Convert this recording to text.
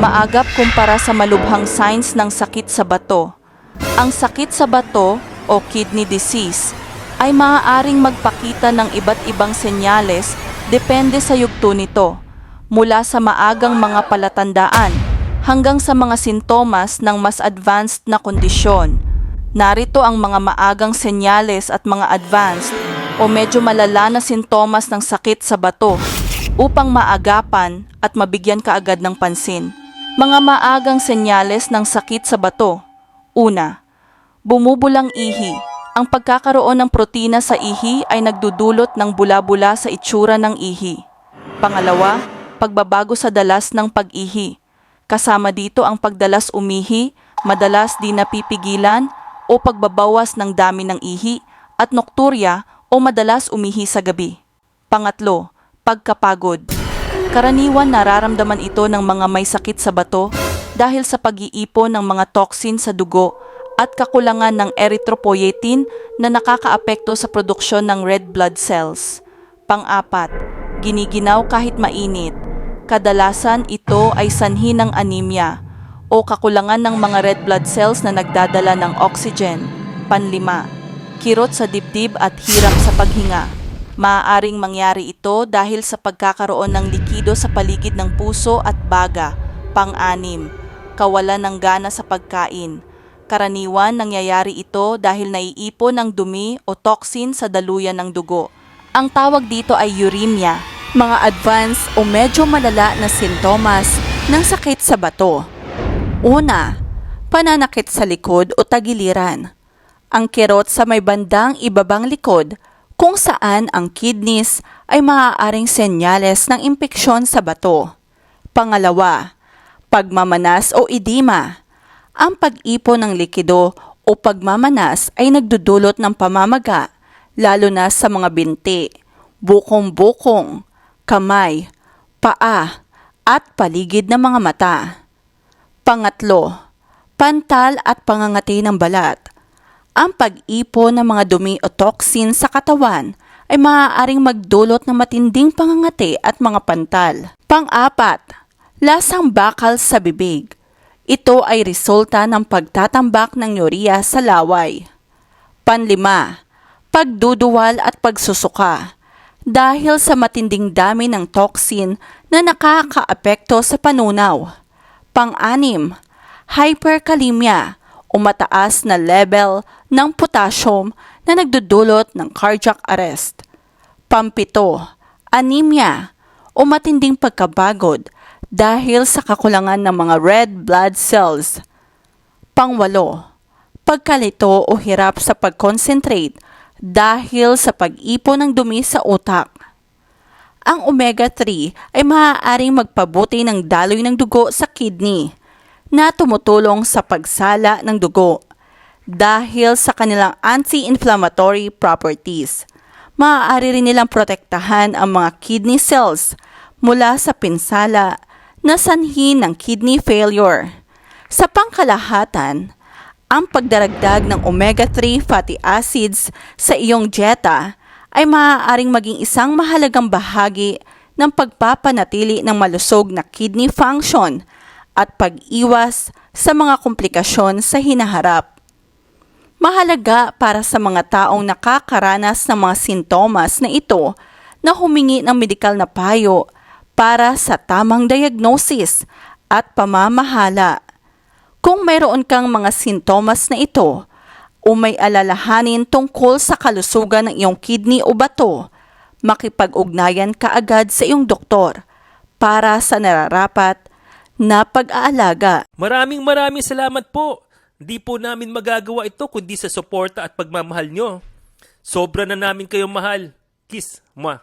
Maagap kumpara sa malubhang signs ng sakit sa bato. Ang sakit sa bato o kidney disease ay maaaring magpakita ng iba't ibang senyales depende sa yugto nito, mula sa maagang mga palatandaan hanggang sa mga sintomas ng mas advanced na kondisyon. Narito ang mga maagang senyales at mga advanced o medyo malala na sintomas ng sakit sa bato upang maagapan at mabigyan kaagad ng pansin. Mga maagang senyales ng sakit sa bato. Una, bumubulang ihi. Ang pagkakaroon ng protina sa ihi ay nagdudulot ng bula-bula sa itsura ng ihi. Pangalawa, pagbabago sa dalas ng pag-ihi. Kasama dito ang pagdalas umihi, madalas di napipigilan o pagbabawas ng dami ng ihi at nokturya o madalas umihi sa gabi. Pangatlo, pagkapagod. Karaniwan nararamdaman ito ng mga may sakit sa bato dahil sa pag-iipon ng mga toxin sa dugo at kakulangan ng erythropoietin na nakakaapekto sa produksyon ng red blood cells. Pang-apat, giniginaw kahit mainit. Kadalasan ito ay sanhi ng anemia o kakulangan ng mga red blood cells na nagdadala ng oxygen. Panlima, kirot sa dibdib at hirap sa paghinga. Maaaring mangyari ito dahil sa pagkakaroon ng likido sa paligid ng puso at baga. Pang-anim, kawalan ng gana sa pagkain. Karaniwan nangyayari ito dahil naiipon ng dumi o toxin sa daluyan ng dugo. Ang tawag dito ay uremia, mga advanced o medyo malala na sintomas ng sakit sa bato. Una, pananakit sa likod o tagiliran. Ang kirot sa may bandang ibabang likod kung saan ang kidneys ay maaaring senyales ng impeksyon sa bato. Pangalawa, pagmamanas o edema. Ang pag-ipon ng likido o pagmamanas ay nagdudulot ng pamamaga, lalo na sa mga binti, bukong-bukong, kamay, paa, at paligid ng mga mata. Pangatlo, pantal at pangangati ng balat. Ang pag-ipon ng mga dumi o toxin sa katawan ay maaaring magdulot ng matinding pangangati at mga pantal. Pang-apat, lasang bakal sa bibig. Ito ay resulta ng pagtatambak ng urea sa laway. Panlima, pagduduwal at pagsusuka. Dahil sa matinding dami ng toxin na nakakaapekto sa panunaw. Pang-anim, hyperkalemia o mataas na level ng potassium na nagdudulot ng cardiac arrest. Pampito, anemia o matinding pagkabagod dahil sa kakulangan ng mga red blood cells. Pangwalo, pagkalito o hirap sa pag-concentrate dahil sa pag-ipon ng dumi sa utak. Ang omega-3 ay maaaring magpabuti ng daloy ng dugo sa kidney na tumutulong sa pagsala ng dugo dahil sa kanilang anti-inflammatory properties. Maaari rin nilang protektahan ang mga kidney cells mula sa pinsala na sanhi ng kidney failure. Sa pangkalahatan, ang pagdaragdag ng omega-3 fatty acids sa iyong dieta ay maaaring maging isang mahalagang bahagi ng pagpapanatili ng malusog na kidney function at pag-iwas sa mga komplikasyon sa hinaharap. Mahalaga para sa mga taong nakakaranas ng mga sintomas na ito na humingi ng medikal na payo para sa tamang diagnosis at pamamahala. Kung mayroon kang mga sintomas na ito o may alalahanin tungkol sa kalusugan ng iyong kidney o bato, makipag-ugnayan ka agad sa iyong doktor para sa nararapat na pag-aalaga. Maraming maraming salamat po. Di po namin magagawa ito kundi sa suporta at pagmamahal nyo. Sobra na namin kayong mahal. Kiss, ma.